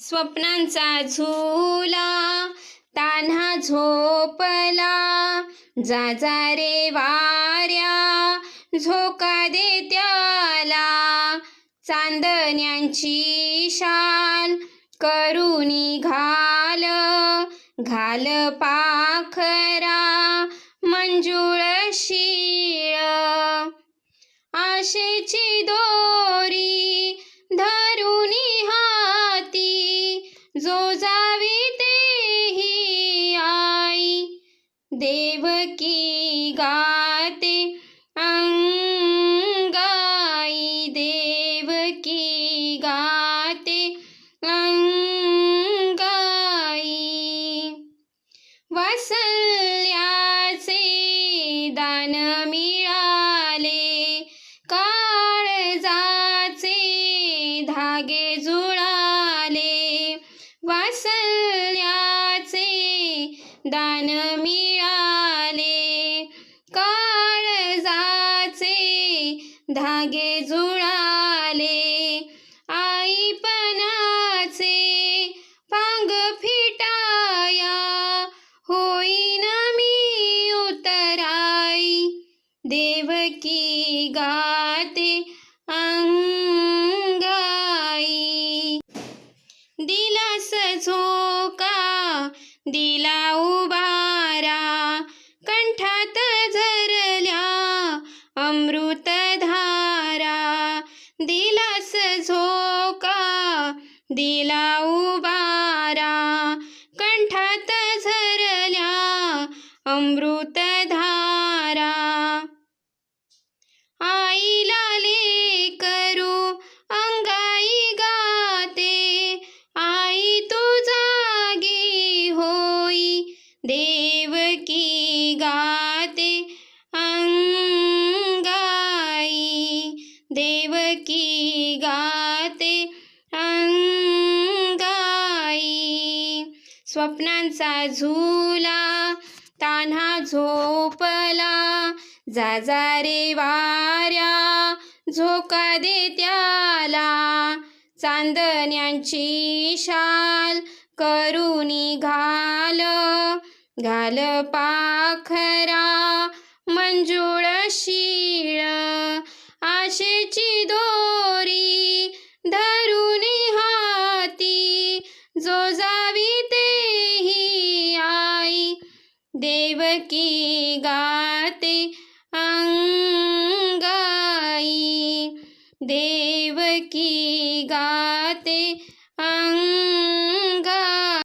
स्वप्नांचा झुला तान्हा झोपला. जा जा रे वाऱ्या झोका दे त्याला. चांदण्यांची शाल करुणी घाल घाल पाखरा मंजुळ शिळ आशेची दो जो जावी तेही आई देवकी गाते अंगाई देवकी गाते अंगाई। वसल धागे जुळाले. आईपणाचे पांग फिटाया होईन मी उतराई. देवकी गाते अंगाई. दिलास झोका दिला उभारा. कंठात झ दिला उबारा स्वप्नांचा झुला तान्हा झोपला. जा जा रे वाऱ्या झोका दे त्याला. चांदण्यांची शाल करुणी घाल घाल पाखरा मंजुळ शिळ. आशेची देवकी गाते अंगाई देवकी गाते